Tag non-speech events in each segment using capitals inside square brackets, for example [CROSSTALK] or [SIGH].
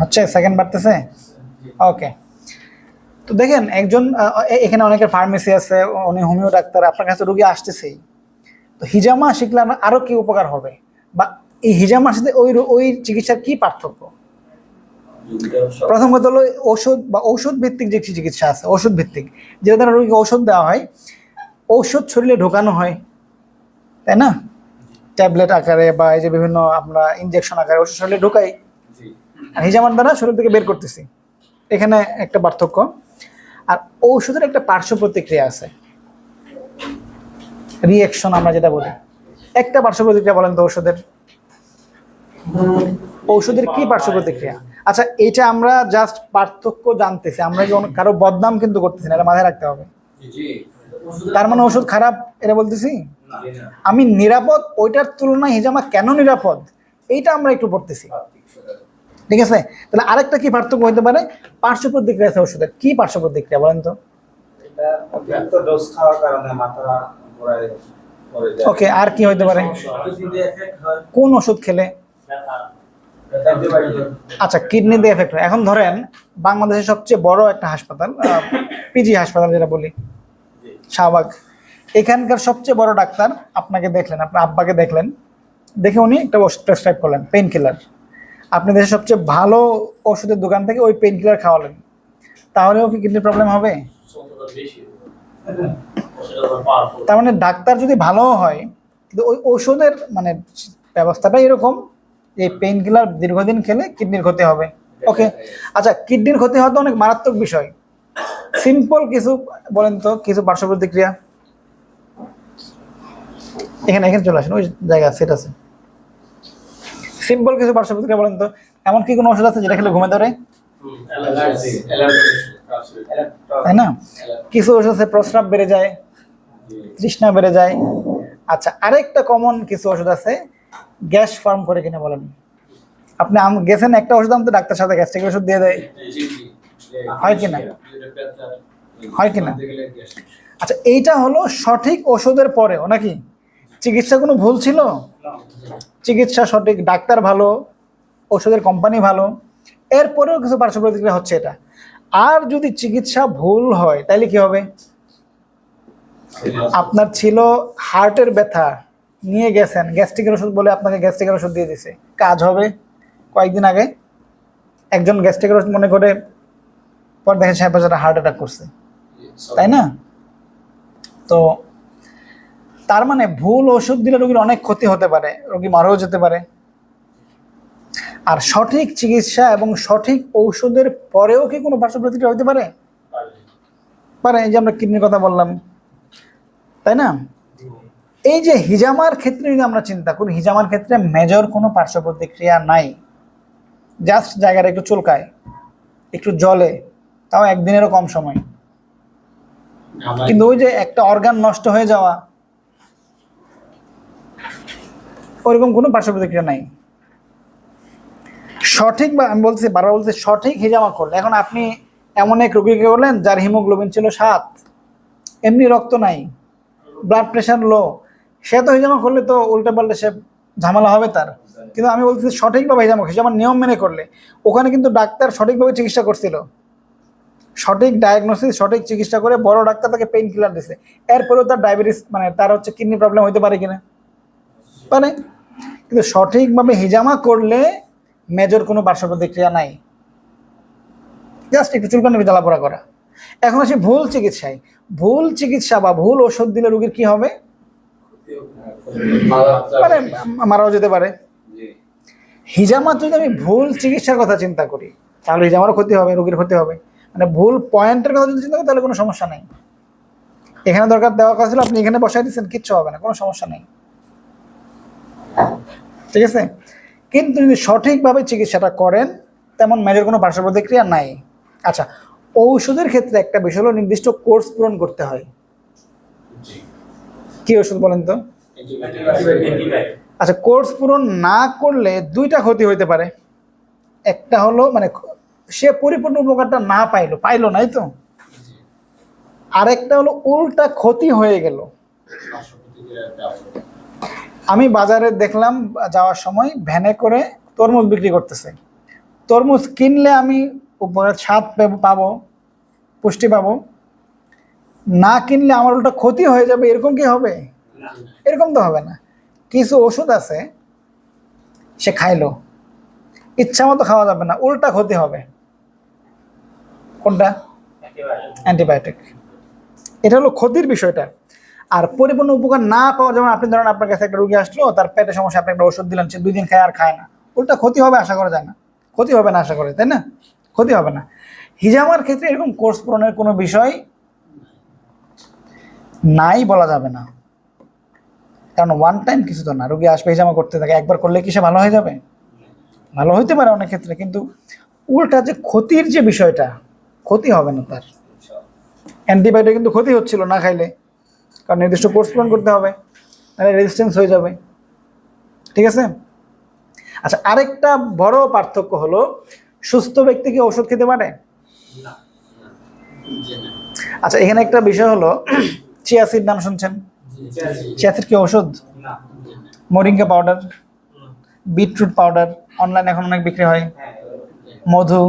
হচ্ছে সেকেন্ড বাড়তেছে? ওকে তো দেখেন, একজন এখানে অনেকের ফার্মেসি আছে, উনি হোমিও ডাক্তার, আপনার কাছে রুগী আসতেছেই। তো হিজামা শিখলে আমার আরও কি উপকার হবে? বা এই হিজামার সাথে ওই ওই চিকিৎসার কি পার্থক্য? প্রথম কথা হলো ওষুধ বা ঔষধ ভিত্তিক যে চিকিৎসা আছে ওষুধ ভিত্তিক যেটা দ্বারা রোগীকে ওষুধ দেওয়া হয়, ঔষধ শরীরে ঢোকানো হয়। তাই না? ট্যাবলেট আকারে বা এই যে বিভিন্ন আমরা ইঞ্জেকশন আকারে ওষুধ শরীরে ঢোকাই। হিজামার দ্বারা শরীর থেকে বের করতেছি। এখানে একটা পার্থক্য। আর ঔষধের একটা পার্শ্ব প্রতিক্রিয়া আছে। রিয়াকশন আমরা যেটা বলি। একটা পার্শ্ব প্রতিক্রিয়া বলেন তো ঔষধের। ঔষধের কি পার্শ্ব প্রতিক্রিয়া? আচ্ছা এটা আমরা জাস্ট পার্থক্য জানতেছি। আমরা কি কারও বদনাম কিন্তু করতেছি না এটা মাথায় রাখতে হবে। তার মানে ওষুধ খারাপ এটা বলতেছি? আমি নিরাপদ ওইটার তুলনায় হিজামা কেন নিরাপদ? এইটা আমরা একটু পড়তেছি। ঠিক আছে? তাহলে আরেকটা কি পার্থক্য হতে পারে? পার্শ্ব প্রতিক্রিয়া আছে ওষুধের। কি পার্শ্ব প্রতিক্রিয়া বলেন তো? এটা অতিরিক্ত ডোজ খাওয়ার কারণে মাথা ঘোরায় পড়ে যায়। ওকে আর কি হতে পারে? কোন ওষুধ খেলে? আচ্ছা কিডনি দিয়ে এফেক্ট হয়। এখন ধরেন বাংলাদেশের সবচেয়ে বড় একটা হাসপাতাল পিজি হাসপাতাল যেটা বলি শাহবাগ। এখানকার সবচেয়ে বড় ডাক্তার আপনাকে দেখলেন আপনার আব্বাকে দেখলেন। দেখে উনি একটা ওষুধ প্রেসক্রাইব করলেন পেন কিলার আপনি দেশের সবচেয়ে ভালো ওষুধের দোকান থেকে ওই পেন কিলার খাওয়ালেন। তাহলেও কি কিডনির প্রবলেম হবে? তার মানে ডাক্তার যদি ভালো হয়, কিন্তু ওই ওষুধের মানে ব্যবস্থাটা এরকম যে পেইন কিলার দীর্ঘদিন খেলে কিডনির ক্ষতি হবে। ওকে আচ্ছা কিডনির ক্ষতি হওয়া তো অনেক মারাত্মক বিষয়। সিম্পল কিছু বলেন তো, কিছু পার্শ্ব প্রতিক্রিয়া। এখানে এখানে চলে আসেন, ওই জায়গা সেট আছে। সিম্পল কিছু পার্শ্ব প্রতিক্রিয়া বলেন তো। এমন কি কোনো ওষুধ আছে যেটা খেলে ঘুমে ধরে? তাই না? কিছু ওষুধ আছে, প্রস্রাব বেড়ে যায়, তৃষ্ণা বেড়ে যায়। আচ্ছা আরেকটা কমন কিছু ওষুধ আছে, গ্যাস ফর্ম করে কিনা বলেন। আপনি আম- গেছেন একটা ওষুধ আনতে, ডাক্তার সাথে গ্যাস্ট্রিক ওষুধ দিয়ে দেয়। হয় কিনা? হয় কিনা? আচ্ছা এইটা হলো সঠিক ওষুধের পরেও, নাকি? চিকিৎসা কোনো ভুল ছিল? চিকিৎসা সঠিক, ডাক্তার ভালো, ওষুধের কোম্পানি ভালো, এরপরেও কিছু পার্শ্ব প্রতিক্রিয়া হচ্ছে এটা। আর যদি চিকিৎসা ভুল হয় তাহলে কি হবে? আপনার ছিল হার্টের ব্যথা, নিয়ে গেছেন গ্যাস্ট্রিকের ওষুধ বলে আপনাকে গ্যাস্ট্রিকের ওষুধ দিয়ে দিছে। কাজ হবে। কয়েকদিন আগে একজন গ্যাস্ট্রিকের ওষুধ মনে করে পর দেখেন সাহেব হার্ট অ্যাটাক করছে। তাই না? তো তার মানে ভুল ওষুধ দিলে রোগীর অনেক ক্ষতি হতে পারে রোগী মারাও যেতে পারে। আর সঠিক চিকিৎসা এবং সঠিক ঔষধের পরেও কি কোনো পার্শ্ব প্রতিক্রিয়া হতে পারে? পারে এই যে আমরা কিডনির কথা বললাম। তাই না? এই যে হিজামার ক্ষেত্রে যদি আমরা চিন্তা করি হিজামার ক্ষেত্রে মেজর কোনো পার্শ্ব প্রতিক্রিয়া নাই। জাস্ট জায়গাটা একটু চুলকায় একটু জলে তাও একদিনেরও কম সময়। কিন্তু ওই যে একটা অর্গান নষ্ট হয়ে যাওয়া ওইরকম কোনো পার্শ্ব প্রতিক্রিয়া নাই। সঠিক বা আমি বলছি, বারবার বলছি, সঠিক হিজামা করলে। এখন আপনি এমন এক রোগীকে বললেন যার হিমোগ্লোবিন ছিল সাত। এমনি রক্ত নাই। ব্লাড প্রেশার লো সে তো হিজামা করলে তো উল্টে পাল্টে সে ঝামেলা হবে তার। কিন্তু আমি বলছি সঠিকভাবে হিজামা হিজামার নিয়ম মেনে করলে। ওখানে কিন্তু ডাক্তার সঠিকভাবে চিকিৎসা করছিল। সঠিক ডায়াগনোসিস সঠিক চিকিৎসা করে বড় ডাক্তার তাকে পেইন কিলার দিছে। এরপরেও তার ডায়াবেটিস মানে তার হচ্ছে কিডনি প্রবলেম হতে পারে কিনা। পারে কিন্তু সঠিকভাবে হিজামা করলে মেজর কোনো পার্শ্ব প্রতিক্রিয়া নাই। জাস্ট একটু চুলকানি জ্বালাপোড়া করা। এখন আসি ভুল চিকিৎসায়। ভুল চিকিৎসা বা ভুল ওষুধ দিলে রোগীর কি হবে? মানে মারাও যেতে পারে। হিজামা যদি আমি ভুল চিকিৎসার কথা চিন্তা করি তাহলে হিজামারও ক্ষতি হবে রোগীর ক্ষতি হবে। মানে ভুল পয়েন্টের কথা যদি চিন্তা করি তাহলে কোনো সমস্যা নেই। এখানে দরকার দেওয়া কথা ছিল আপনি এখানে বসাই দিচ্ছেন কিচ্ছু হবে না কোনো সমস্যা নেই। ঠিক আছে? কিন্তু যদি সঠিকভাবে চিকিৎসাটা করেন তেমন মেজর কোনো পার্শ্ব প্রতিক্রিয়া নাই। আচ্ছা ঔষধের ক্ষেত্রে একটা বিষয় হলো নির্দিষ্ট কোর্স পূরণ করতে হয়। কি ওষুধ বলেন তো? আচ্ছা কোর্স পূরণ না করলে দুইটা ক্ষতি হইতে পারে। একটা হলো মানে সে পরিপূর্ণ উপকারটা না পাইলো পাইলো নাই তো? আরেকটা হলো উল্টা ক্ষতি হয়ে গেল। আমি বাজারে দেখলাম যাওয়ার সময় ভ্যানে করে তরমুজ বিক্রি করতেছে। তরমুজ কিনলে আমি স্বাদ পাবো- পাবো পুষ্টি পাবো। না কিনলে আমার উল্টা ক্ষতি হয়ে যাবে এরকম কি হবে? এরকম তো হবে না। কিছু ওষুধ আছে সে খাইলো। ইচ্ছা মতো খাওয়া যাবে না উল্টা ক্ষতি হবে। কোনটা? অ্যান্টিবায়োটিক এটা হলো ক্ষতির বিষয়টা। আর পরিপূর্ণ উপকার না পাওয়া যেমন আপনি ধরেন আপনার কাছে একটা রুগী আসলো, তার পেটে সমস্যা, আপনি একটা ওষুধ দিলেন, সে দুই দিন খায় আর খায় না। উল্টা ক্ষতি হবে আশা করা যায় না। ক্ষতি হবে না আশা করে তাই না? ক্ষতি হবে না। হিজামার ক্ষেত্রে এরকম কোর্স পূরণের কোনো বিষয় নাই বলা যাবে না। কারণ ওয়ান টাইম কিছু তো না। রুগী আসবে, হিজামা করতে থাকে, একবার করলে কি সে ভালো হয়ে যাবে? ভালো হইতে পারে অনেক ক্ষেত্রে, কিন্তু উল্টা যে ক্ষতির যে বিষয়টা, ক্ষতি হবে না তার। অ্যান্টিবায়োটিক কিন্তু ক্ষতি হচ্ছিল না খাইলে। কারণ নির্দিষ্ট কোর্স পূরণ করতে হবে তাহলে রেজিস্ট্যান্স হয়ে যাবে। ঠিক আছে? আচ্ছা আরেকটা বড় পার্থক্য হলো সুস্থ ব্যক্তি কি ওষুধ খেতে পারে? আচ্ছা এখানে একটা বিষয় হলো [CLEARS THROAT] চিয়াসিড নাম শুনছেন? চিয়াসিড কি ওষুধ? মোরিঙ্গা পাউডার বিটরুট পাউডার অনলাইনে এখন অনেক বিক্রি হয়। মধু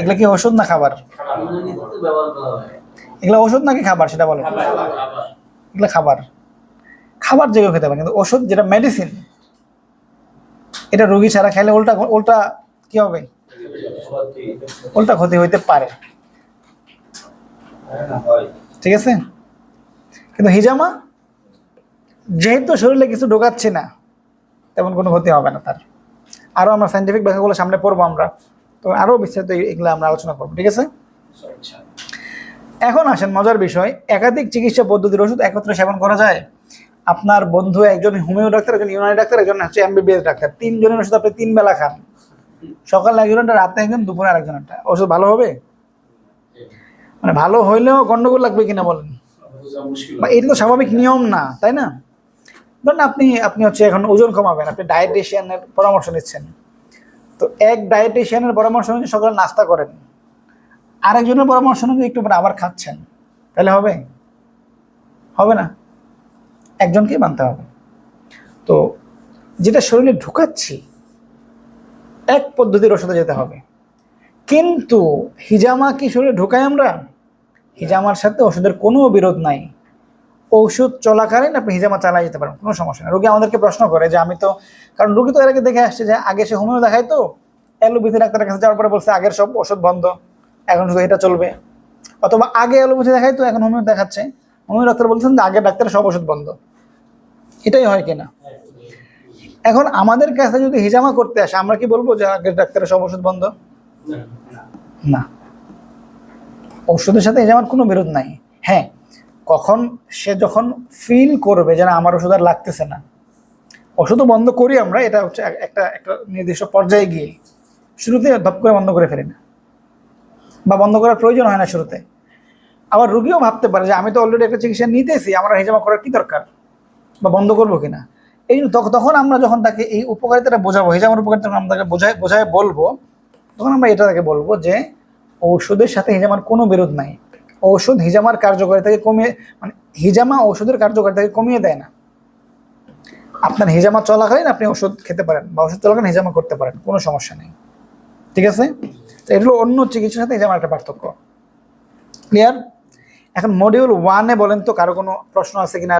এগুলো কি ওষুধ না খাবার? এগুলো ওষুধ নাকি খাবার সেটা বলেন। এগুলো খাবার। খাবার যে কেউ খেতে পারে, কিন্তু ওষুধ যেটা মেডিসিন এটা রোগী ছাড়া খাইলে উল্টা উল্টা কি হবে? উল্টা ক্ষতি হইতে পারে। ঠিক আছে? কিন্তু হিজামা, যেহেতু শরীরে কিছু ঢোকাচ্ছে না, তেমন কোনো ক্ষতি হবে না তার। আরও আমরা সাইন্টিফিক ব্যাখ্যাগুলো সামনে পড়ব আমরা। তো আরও বিস্তারিত এগুলো আমরা আলোচনা করব, ঠিক আছে? এখন আসেন, মজার বিষয়, একাধিক চিকিৎসা পদ্ধতির ওষুধ একত্রে সেবন করা যায়। আপনার বন্ধু একজন হোমিও ডাক্তার, একজন ইউনানি ডাক্তার, একজন হচ্ছে এমবিবিএস ডাক্তার। তিনজনের ওষুধ আপনি তিন বেলা খান। সকালে একজনটা রাতে একজন দুপুরে আরেকজনটা ওষুধ ভালো হবে? মানে ভালো হইলেও গন্ডগোল লাগবে কিনা বলেন? বা এটা তো স্বাভাবিক নিয়ম না, তাই না? ধরুন আপনি আপনি হচ্ছে এখন ওজন কমাবেন, আপনি ডায়েটিশিয়ানের পরামর্শ নিচ্ছেন। তো এক ডায়েটিশিয়ানের পরামর্শ অনুযায়ী সকালে নাস্তা করেন। আরেকজনের পরামর্শ অনুযায়ী একটু পরে আবার খাচ্ছেন, তাহলে হবে? হবে না? একজনকেই মানতে হবে। তো যেটা শরীরে ঢুকাচ্ছি, এক পদ্ধতির ওষুধে যেতে হবে। কিন্তু হিজামা কি শরীরে ঢুকাই আমরা? হিজামার সাথে ওষুধের কোনো বিরোধ নাই। ঔষধ চলাকালীন আপনি হিজামা চালাই যেতে পারেন, কোনো সমস্যা নেই। রোগী আমাদেরকে প্রশ্ন করে যে, আমি তো কারণ রোগী তো এর আগে দেখে আসছে যে, আগে সে হোমিও দেখায় তো? অ্যালোপ্যাথি ডাক্তারের কাছে যাওয়ার পরে বলছে, আগের সব ওষুধ বন্ধ। এখন শুধু এটা চলবে। অথবা আগে অ্যালোপ্যাথি দেখায় তো, এখন হোমিও দেখাচ্ছে। হোমিও ডাক্তার বলছেন যে আগের ডাক্তারের সব ওষুধ বন্ধ। এটাই হয় কিনা? এখন আমাদের কাছে যদি হিজামা করতে আসে, আমরা কি বলব যে আগের ডাক্তারের সব ওষুধ বন্ধ? না। ওষুধের সাথে হিজামার কোনো বিরোধ নাই। হ্যাঁ কখন সে যখন ফিল করবে যে না, আমার ওষুধ আর লাগতেছে না। ওষুধও বন্ধ করি আমরা, এটা হচ্ছে একটা একটা নির্দিষ্ট পর্যায়ে গিয়ে। শুরুতে ধপ করে বন্ধ করে ফেলি না। বা বন্ধ করার প্রয়োজন হয় না শুরুতে। আবার রুগীও ভাবতে পারে যে, আমি তো অলরেডি একটা চিকিৎসা নিতেছি, আমার হিজামা করার কি দরকার? বা বন্ধ করব কিনা? এই তখন আমরা যখন তাকে এই উপকারিতাটা বোঝাবো হিজামার উপকারিতা আমরা তাকে বোঝায় বোঝায় বলব, তখন আমরা এটা তাকে বলব যে, ঔষধের সাথে হিজামার কোনো বিরোধ নাই। ঔষধ হিজামার কার্যকারিতাকে কমিয়ে মানে হিজামা ঔষধের কার্যকারিতাকে কমিয়ে দেয় না। আপনার হিজামা চলাকালীন আপনি ওষুধ খেতে পারেন বা ওষুধ চলাকালীন হিজামা করতে পারেন, কোনো সমস্যা নেই। ঠিক আছে? তো এটা হলো অন্য চিকিৎসার সাথে যেমন একটা পার্থক্য। ক্লিয়ার এখন মডিউল ওয়ানে বলেন তো কারও কোনো প্রশ্ন আছে কিনা?